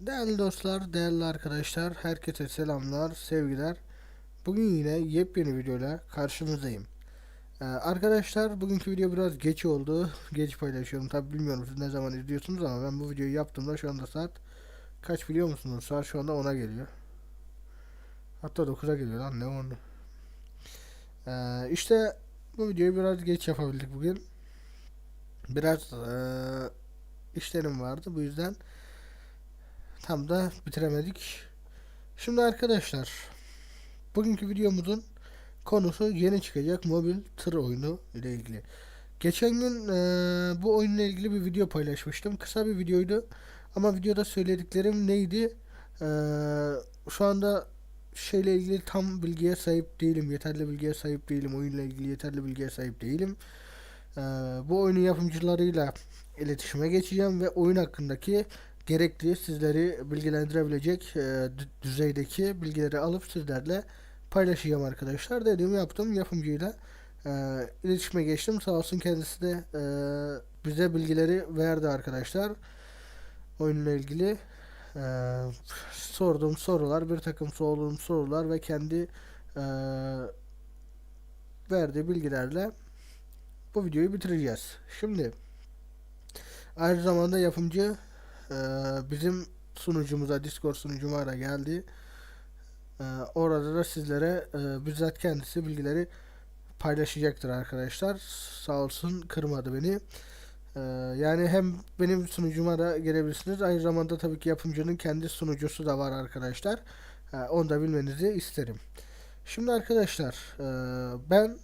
Değerli dostlar, değerli arkadaşlar, herkese selamlar, sevgiler. Bugün yine yepyeni videoyla karşınızdayım. Ee, arkadaşlar bugünkü video biraz geç oldu. Geç paylaşıyorum. Tabi bilmiyorum siz ne zaman izliyorsunuz ama ben bu videoyu yaptığımda şu anda saat kaç biliyor musunuz? Saat şu anda 10'a geliyor. Hatta 9'a geliyor lan ne onu. Ee, işte bu videoyu biraz geç yapabildik bugün. Biraz ee, işlerim vardı bu yüzden tam da bitiremedik. Şimdi arkadaşlar bugünkü videomuzun konusu yeni çıkacak mobil tır oyunu ile ilgili. Geçen gün eee, bu oyunla ilgili bir video paylaşmıştım. Kısa bir videoydu ama videoda söylediklerim neydi? Eee, şu anda şeyle ilgili tam bilgiye sahip değilim. Yeterli bilgiye sahip değilim. Oyunla ilgili yeterli bilgiye sahip değilim. Eee, bu oyunun yapımcılarıyla iletişime geçeceğim ve oyun hakkındaki gerekli sizleri bilgilendirebilecek e, dü- düzeydeki bilgileri alıp sizlerle paylaşacağım arkadaşlar. Dediğimi yaptım yapımcıyla e, iletişime geçtim. Sağ olsun kendisi de e, bize bilgileri verdi arkadaşlar. Oyunla ilgili e, sorduğum sorular, bir takım sorduğum sorular ve kendi e, verdiği bilgilerle bu videoyu bitireceğiz. Şimdi aynı zamanda yapımcı ee, bizim sunucumuza, Discord sunucuma da geldi. Ee, orada da sizlere e, bizzat kendisi bilgileri paylaşacaktır arkadaşlar. Sağ olsun kırmadı beni. Ee, yani hem benim sunucuma da gelebilirsiniz. Aynı zamanda tabii ki yapımcının kendi sunucusu da var arkadaşlar. Onu da bilmenizi isterim. Şimdi arkadaşlar e, ben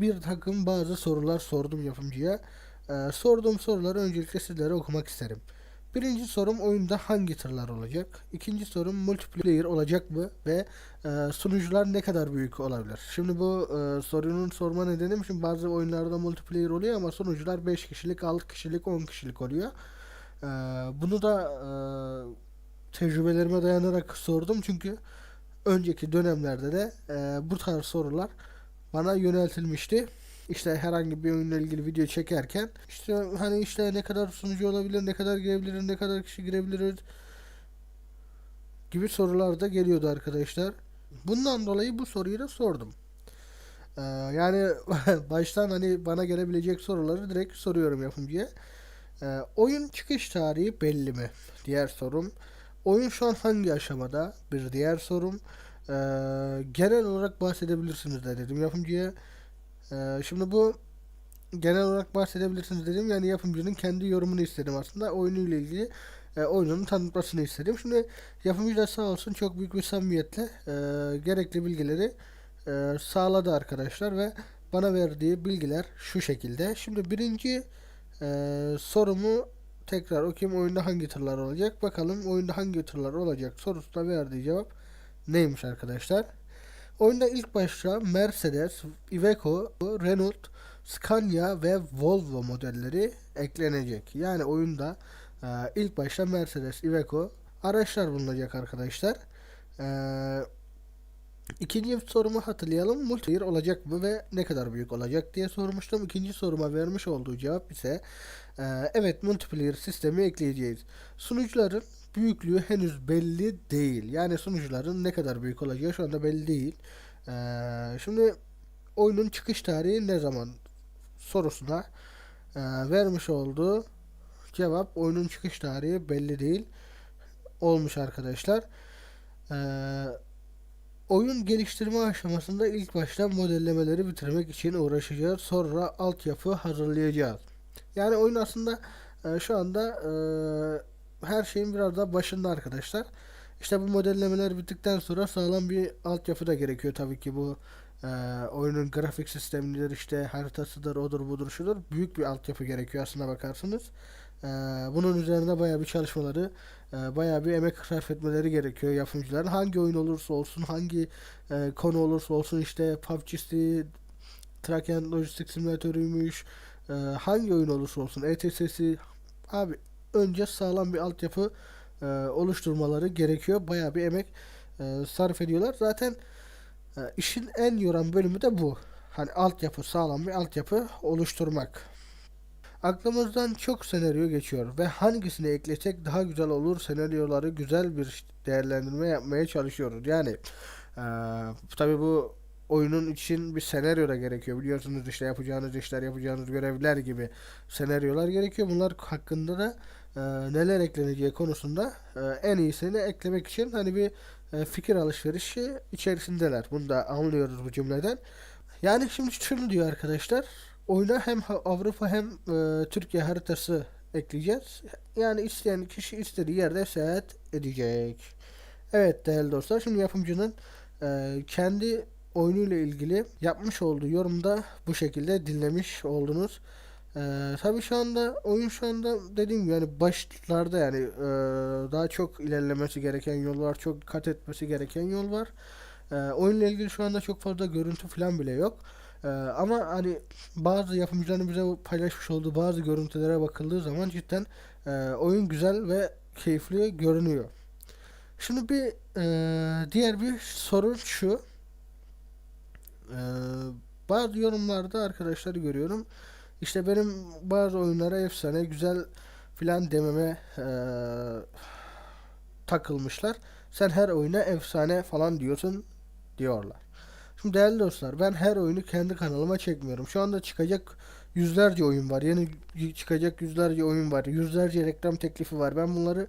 bir takım bazı sorular sordum yapımcıya. Ee, sorduğum soruları öncelikle sizlere okumak isterim. Birinci sorum oyunda hangi tırlar olacak? İkinci sorum multiplayer olacak mı ve e, sunucular ne kadar büyük olabilir? Şimdi bu e, sorunun sorma nedenim şimdi bazı oyunlarda multiplayer oluyor ama sunucular 5 kişilik, 6 kişilik, 10 kişilik oluyor. E, bunu da e, tecrübelerime dayanarak sordum çünkü önceki dönemlerde de e, bu tarz sorular bana yöneltilmişti işte herhangi bir oyunla ilgili video çekerken işte hani işte ne kadar sunucu olabilir, ne kadar girebilir, ne kadar kişi girebilir gibi sorular da geliyordu arkadaşlar. Bundan dolayı bu soruyu da sordum. Ee, yani baştan hani bana gelebilecek soruları direkt soruyorum yapımcıya. Ee, oyun çıkış tarihi belli mi? Diğer sorum. Oyun şu an hangi aşamada? Bir diğer sorum. Ee, genel olarak bahsedebilirsiniz de dedim yapımcıya. Ee, şimdi bu genel olarak bahsedebilirsiniz dedim. Yani yapımcının kendi yorumunu istedim aslında. Oyunuyla ilgili e, oyunun tanıtmasını istedim. Şimdi yapımcı da sağ olsun çok büyük bir samimiyetle e, gerekli bilgileri e, sağladı arkadaşlar ve bana verdiği bilgiler şu şekilde. Şimdi birinci e, sorumu tekrar okuyayım. Oyunda hangi tırlar olacak? Bakalım oyunda hangi tırlar olacak sorusuna verdiği cevap neymiş arkadaşlar? Oyunda ilk başta Mercedes, Iveco, Renault, Scania ve Volvo modelleri eklenecek. Yani oyunda e, ilk başta Mercedes, Iveco araçlar bulunacak arkadaşlar. E, ikinci sorumu hatırlayalım. Multiplayer olacak mı ve ne kadar büyük olacak diye sormuştum. İkinci soruma vermiş olduğu cevap ise e, evet multiplayer sistemi ekleyeceğiz. Sunucuların büyüklüğü henüz belli değil. Yani sunucuların ne kadar büyük olacağı şu anda belli değil. Ee, şimdi oyunun çıkış tarihi ne zaman sorusuna e, vermiş olduğu cevap oyunun çıkış tarihi belli değil olmuş arkadaşlar. Ee, oyun geliştirme aşamasında ilk başta modellemeleri bitirmek için uğraşacağız. Sonra altyapı hazırlayacağız. Yani oyun aslında e, şu anda e, her şeyin biraz daha başında arkadaşlar. İşte bu modellemeler bittikten sonra sağlam bir altyapı da gerekiyor tabii ki bu e, oyunun grafik sistemidir işte haritasıdır odur budur şudur büyük bir altyapı gerekiyor aslına bakarsınız. E, bunun üzerinde bayağı bir çalışmaları e, bayağı bir emek sarf etmeleri gerekiyor yapımcıların. Hangi oyun olursa olsun hangi e, konu olursa olsun işte PUBG'si, Traken Lojistik Simülatörüymüş e, hangi oyun olursa olsun ETS'si abi önce sağlam bir altyapı e, oluşturmaları gerekiyor. Bayağı bir emek e, sarf ediyorlar. Zaten e, işin en yoran bölümü de bu. Hani altyapı sağlam bir altyapı oluşturmak. Aklımızdan çok senaryo geçiyor ve hangisini eklesek daha güzel olur senaryoları güzel bir değerlendirme yapmaya çalışıyoruz. Yani eee tabi bu oyunun için bir senaryo da gerekiyor. Biliyorsunuz işte yapacağınız işler, yapacağınız görevler gibi senaryolar gerekiyor. Bunlar hakkında da eee, neler ekleneceği konusunda eee, en iyisini eklemek için hani bir eee, fikir alışverişi içerisindeler. Bunu da anlıyoruz bu cümleden. Yani şimdi şunu diyor arkadaşlar. Oyuna hem Avrupa hem e, Türkiye haritası ekleyeceğiz. Yani isteyen kişi istediği yerde seyahat edecek. Evet değerli dostlar şimdi yapımcının e, kendi oyunuyla ilgili yapmış olduğu yorumda bu şekilde dinlemiş oldunuz. E, tabii şu anda oyun şu anda dediğim gibi yani başlarda yani e, daha çok ilerlemesi gereken yol var. Çok kat etmesi gereken yol var. E, oyunla ilgili şu anda çok fazla görüntü falan bile yok. Ee, ama hani bazı yapımcıların bize paylaşmış olduğu bazı görüntülere bakıldığı zaman cidden e, oyun güzel ve keyifli görünüyor. Şimdi bir e, diğer bir sorun şu. E, bazı yorumlarda arkadaşları görüyorum. İşte benim bazı oyunlara efsane güzel filan dememe e, takılmışlar. Sen her oyuna efsane falan diyorsun diyorlar. Şimdi değerli dostlar ben her oyunu kendi kanalıma çekmiyorum. Şu anda çıkacak yüzlerce oyun var. Yeni çıkacak yüzlerce oyun var. Yüzlerce reklam teklifi var. Ben bunları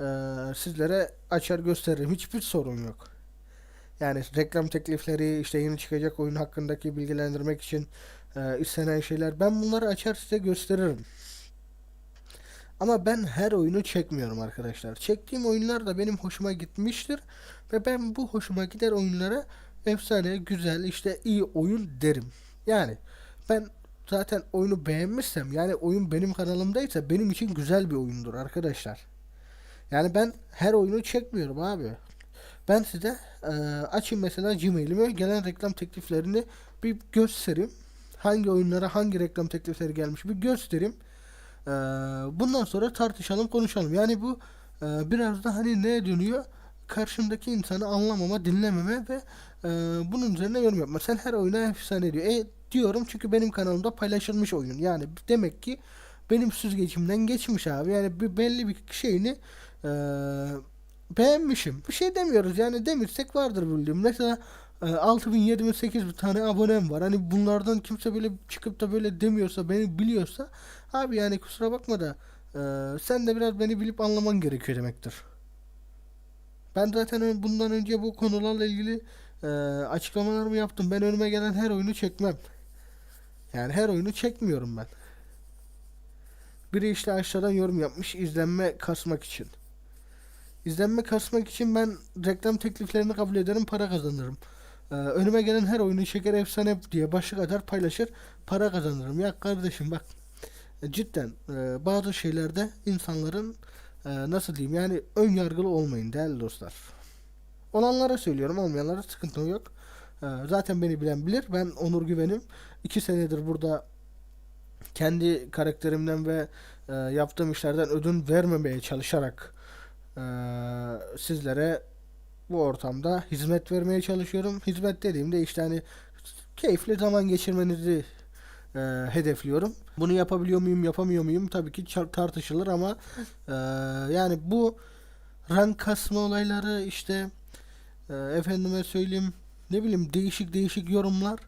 eee, sizlere açar gösteririm. Hiçbir sorun yok. Yani reklam teklifleri işte yeni çıkacak oyun hakkındaki bilgilendirmek için eee, istenen şeyler. Ben bunları açar size gösteririm. Ama ben her oyunu çekmiyorum arkadaşlar. Çektiğim oyunlar da benim hoşuma gitmiştir. Ve ben bu hoşuma gider oyunlara efsane, güzel, işte iyi oyun derim. Yani ben zaten oyunu beğenmişsem yani oyun benim kanalımdaysa benim için güzel bir oyundur arkadaşlar. Yani ben her oyunu çekmiyorum abi. Ben size e, açayım mesela Gmail'ime gelen reklam tekliflerini bir göstereyim. Hangi oyunlara hangi reklam teklifleri gelmiş bir göstereyim. E, bundan sonra tartışalım konuşalım. Yani bu e, biraz da hani ne dönüyor? Karşımdaki insanı anlamama, dinlememe ve e, bunun üzerine yorum yapma. Sen her oyuna efsane diyor. E diyorum çünkü benim kanalımda paylaşılmış oyun. Yani demek ki benim süzgecimden geçmiş abi. Yani bir belli bir şeyini e, beğenmişim. Bir şey demiyoruz yani demirsek vardır bildiğim. Mesela 6000 7000 8000 tane abonem var. Hani bunlardan kimse böyle çıkıp da böyle demiyorsa beni biliyorsa abi yani kusura bakma da e, sen de biraz beni bilip anlaman gerekiyor demektir. Ben zaten bundan önce bu konularla ilgili e, açıklamalarımı yaptım. Ben önüme gelen her oyunu çekmem. Yani her oyunu çekmiyorum ben. Biri işte aşağıdan yorum yapmış izlenme kasmak için. İzlenme kasmak için ben reklam tekliflerini kabul ederim, para kazanırım. Ee, önüme gelen her oyunu şeker efsane diye başlık atar paylaşır, para kazanırım. Ya kardeşim bak e, cidden e, bazı şeylerde insanların e, nasıl diyeyim yani ön yargılı olmayın değerli dostlar. Olanlara söylüyorum, olmayanlara sıkıntı yok. Zaten beni bilen bilir. Ben Onur Güven'im. İki senedir burada kendi karakterimden ve yaptığım işlerden ödün vermemeye çalışarak sizlere bu ortamda hizmet vermeye çalışıyorum. Hizmet dediğimde işte hani keyifli zaman geçirmenizi e, hedefliyorum. Bunu yapabiliyor muyum, yapamıyor muyum? Tabii ki tartışılır ama e, yani bu rank kasma olayları işte e, efendime söyleyeyim ne bileyim değişik değişik yorumlar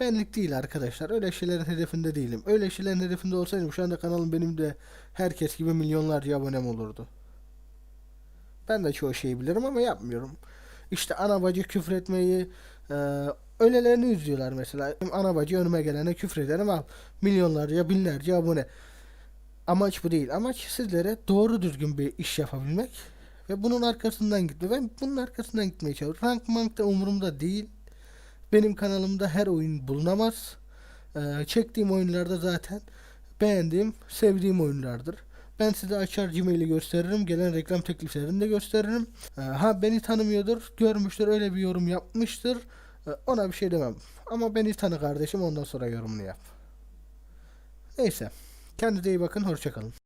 benlik değil arkadaşlar. Öyle şeylerin hedefinde değilim. Öyle şeylerin hedefinde olsaydım şu anda kanalım benim de herkes gibi milyonlarca abonem olurdu. Ben de çoğu şeyi bilirim ama yapmıyorum. İşte ana bacı küfretmeyi e, öylelerini izliyorlar mesela. Ana bacı önüme gelene küfrederim al. Milyonlarca binlerce abone. Amaç bu değil. Amaç sizlere doğru düzgün bir iş yapabilmek ve bunun arkasından gitme. Ben bunun arkasından gitmeye çalışıyorum. Rank mank da umurumda değil. Benim kanalımda her oyun bulunamaz. Ee, çektiğim oyunlarda zaten beğendiğim, sevdiğim oyunlardır. Ben size açar Gmail'i gösteririm. Gelen reklam tekliflerini de gösteririm. Ee, ha beni tanımıyordur, görmüştür, öyle bir yorum yapmıştır. Ee, ona bir şey demem. Ama beni tanı kardeşim ondan sonra yorumunu yap. Neyse. Kendinize iyi bakın. Hoşçakalın.